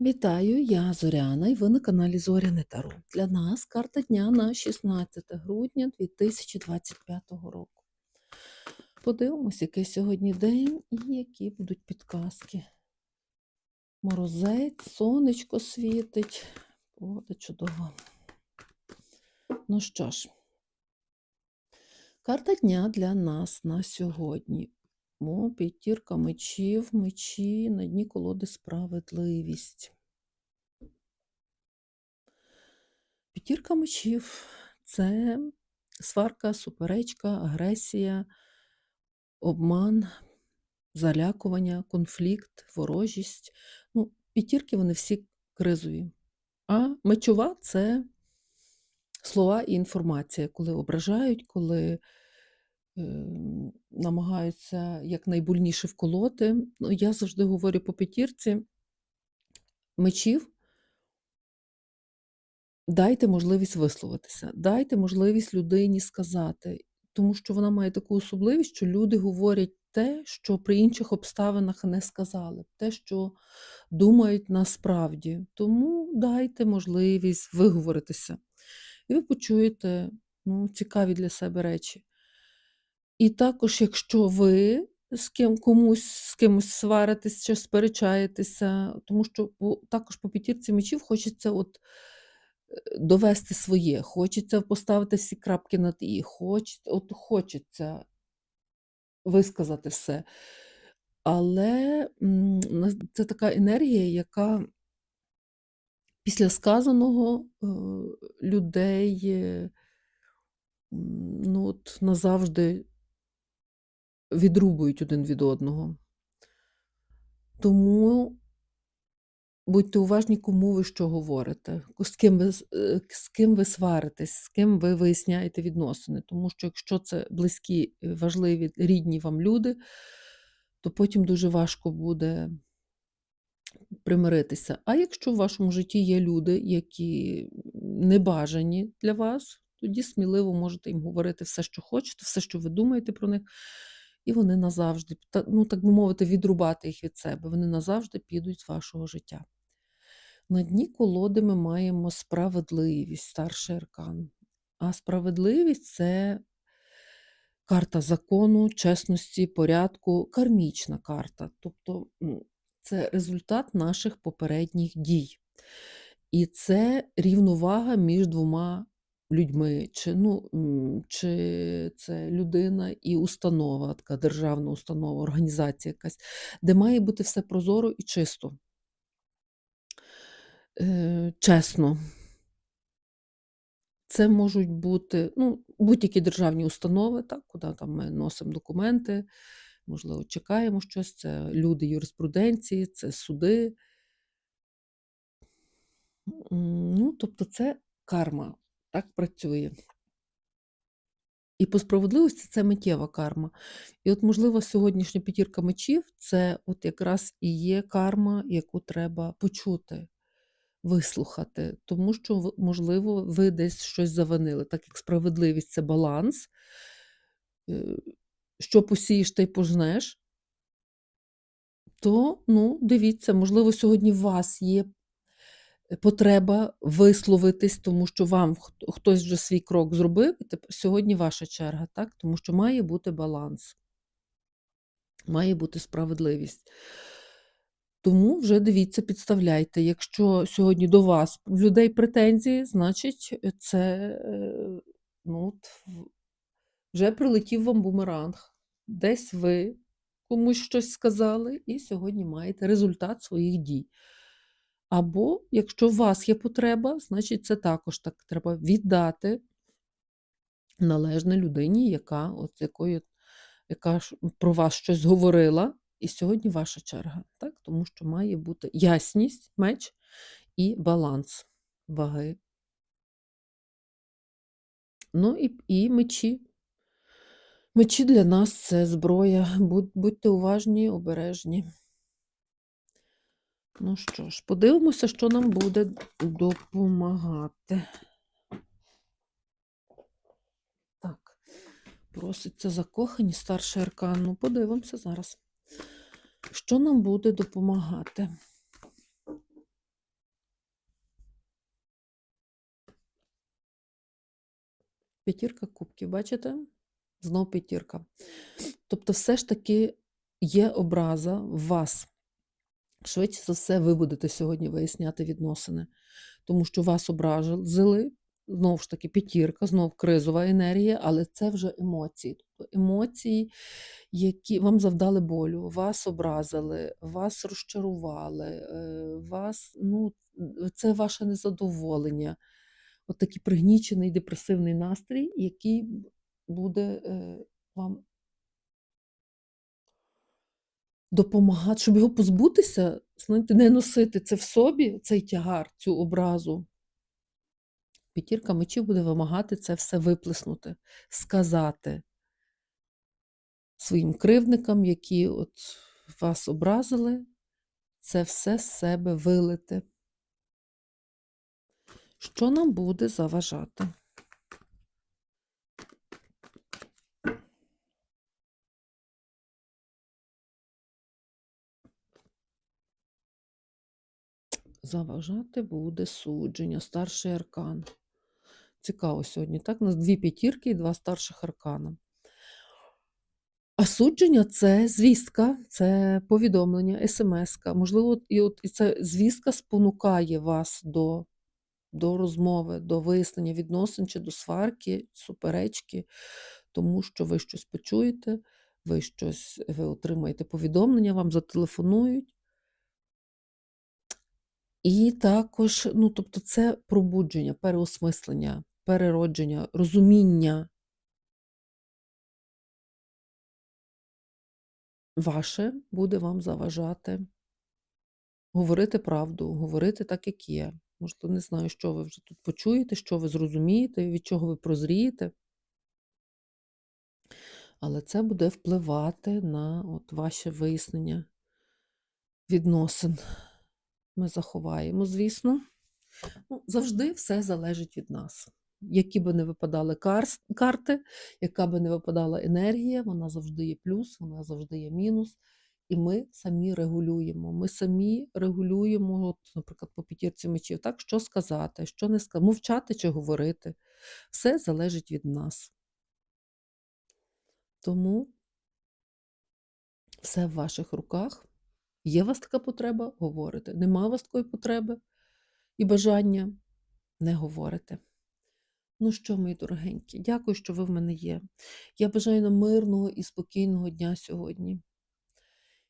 Вітаю, я Зоряна і ви на каналі Зоряне Таро. Для нас карта дня на 16 грудня 2025 року. Подивимось, який сьогодні день і які будуть підказки. Морозець, сонечко світить. Погода чудова. Ну що ж, карта дня для нас на сьогодні. О, п'ятірка мечів, мечі, на дні колоди справедливість. П'ятірка мечів це сварка, суперечка, агресія, обман, залякування, конфлікт, ворожість. Ну, п'ятірки вони всі кризові. А мечова це слова і інформація, коли ображають, коли намагаються якнайбольніше вколоти. Ну, я завжди говорю по п'ятірці мечів. Дайте можливість висловитися, дайте можливість людині сказати, тому що вона має таку особливість, що люди говорять те, що при інших обставинах не сказали, те, що думають насправді. Тому дайте можливість виговоритися. І ви почуєте ну, цікаві для себе речі. І також, якщо ви з ким комусь з кимось сваритесь чи сперечаєтеся, тому що також по п'ятірці мечів хочеться от е, довести своє, хочеться поставити всі крапки над і, хоч, от хочеться висказати все. Але це така енергія, яка після сказаного е, людей ну, от, назавжди відрубують один від одного. Тому будьте уважні, кому ви що говорите, з ким ви, е, з ким ви сваритесь, з ким ви виясняєте відносини. Тому що якщо це близькі, е, важливі, рідні вам люди, то потім дуже важко буде примиритися. А якщо в вашому житті є люди, які не бажані для вас, тоді сміливо можете їм говорити все, що хочете, все, що ви думаєте про них, і вони назавжди, ну так би мовити, відрубати їх від себе. Вони назавжди підуть з вашого життя. На дні колоди ми маємо справедливість, старший аркан. А справедливість це карта закону, чесності, порядку, кармічна карта. Тобто це результат наших попередніх дій. І це рівновага між двома людьми, чи, ну, чи це людина і установа, така державна установа, організація якась, де має бути все прозоро і чисто, е, чесно. Це можуть бути ну, будь-які державні установи, так, куди там ми носимо документи, можливо, чекаємо щось, це люди юриспруденції, це суди. Ну, тобто це карма, так працює. І по справедливості це миттєва карма. І от, можливо, сьогоднішня п'ятірка мечів це от якраз і є карма, яку треба почути, вислухати, тому що, можливо, ви десь щось завинили, так як справедливість це баланс. е, Що посієш, й пожнеш, то ну, дивіться, можливо, сьогодні у вас є потреба висловитись, тому що вам хтось вже свій крок зробив, і тепер сьогодні ваша черга, так? Тому що має бути баланс, має бути справедливість. Тому вже дивіться, підставляйте. Якщо сьогодні до вас в людей претензії, значить це е, ну, вже прилетів вам бумеранг. Десь ви комусь щось сказали, і сьогодні маєте результат своїх дій. Або, якщо у вас є потреба, значить це також так треба віддати належне людині, яка, от якою, яка про вас щось говорила, і сьогодні ваша черга. Так? Тому що має бути ясність, меч і баланс ваги. Ну і, і мечі. Мечі для нас це зброя. Будь, будьте уважні, обережні. Ну що ж, подивимося, що нам буде допомагати. Так, проситься закохані старший аркан. Ну, подивимося зараз. Що нам буде допомагати? П'ятірка кубків, бачите? Знов п'ятірка. Тобто, все ж таки є образа в вас. Швидше за все, ви будете сьогодні виясняти відносини, тому що вас образили, знову ж таки, п'ятірка, знов кризова енергія, але це вже емоції. Тобто емоції, які вам завдали болю, вас образили, вас розчарували, е, вас, ну, це ваше незадоволення. От такий пригнічений депресивний настрій, який буде е, вам допомагати, щоб його позбутися, знаєте, не носити це в собі, цей тягар, цю образу. П'ятірка мечів буде вимагати це все виплеснути, сказати своїм кривдникам, які от вас образили, це все з себе вилити. Що нам буде заважати? Заважати буде судження, старший аркан. Цікаво сьогодні, так? У нас дві п'ятірки і два старших аркана. А судження це звістка, це повідомлення, смс-ка. Можливо, і от і ця звістка спонукає вас до, до розмови, до вияснення відносин чи до сварки, суперечки, тому що ви щось почуєте, ви щось, ви отримаєте повідомлення, вам зателефонують. І також, ну, тобто, це пробудження, переосмислення, переродження, розуміння ваше буде вам заважати говорити правду, говорити так, як є. Можливо, не знаю, що ви вже тут почуєте, що ви зрозумієте, від чого ви прозрієте. Але це буде впливати на от ваше вияснення відносин. Ми заховаємо, звісно. Ну, завжди все залежить від нас. Які би не випадали карс- карти, яка би не випадала енергія, вона завжди є плюс, вона завжди є мінус. І ми самі регулюємо. Ми самі регулюємо, от, наприклад, по п'ятірці мечів, так, що сказати, що не сказати, мовчати чи говорити. Все залежить від нас. Тому все в ваших руках. Є у вас така потреба, говорите. Нема у вас такої потреби і бажання, не говорите. Ну що, мої дорогенькі, дякую, що ви в мене є. Я бажаю нам мирного і спокійного дня сьогодні.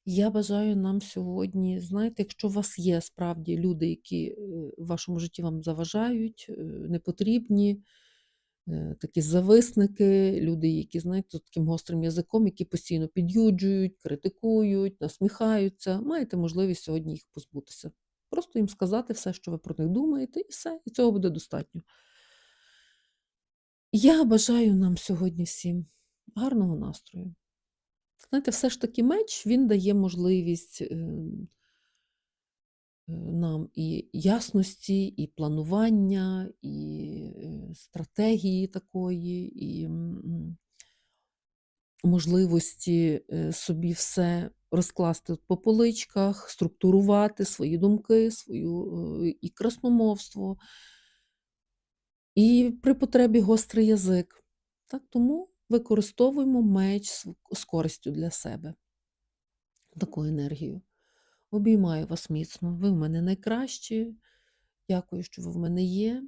Я бажаю нам сьогодні, знаєте, якщо у вас є справді люди, які е, в вашому житті вам заважають, е, непотрібні, такі зависники, люди, які, знаєте, таким гострим язиком, які постійно під'юджують, критикують, насміхаються, маєте можливість сьогодні їх позбутися. Просто їм сказати все, що ви про них думаєте, і все, і цього буде достатньо. Я бажаю нам сьогодні всім гарного настрою. Знаєте, все ж таки меч він дає можливість е, е, нам і ясності, і планування, і е, стратегії такої, і можливості е, собі все розкласти по поличках, структурувати свої думки, свою е, і красномовство, і при потребі гострий язик. Так, тому використовуємо меч з користю для себе. Таку енергію. Обіймаю вас міцно. Ви в мене найкращі. Дякую, що ви в мене є.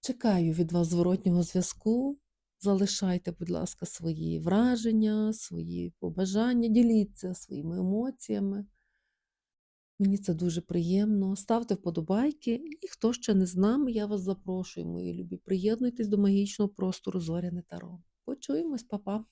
Чекаю від вас зворотнього зв'язку. Залишайте, будь ласка, свої враження, свої побажання, діліться своїми емоціями. Мені це дуже приємно. Ставте вподобайки. І хто ще не з нами, я вас запрошую, мої любі. Приєднуйтесь до магічного простору Зоряне Таро. Почуємось, па-па!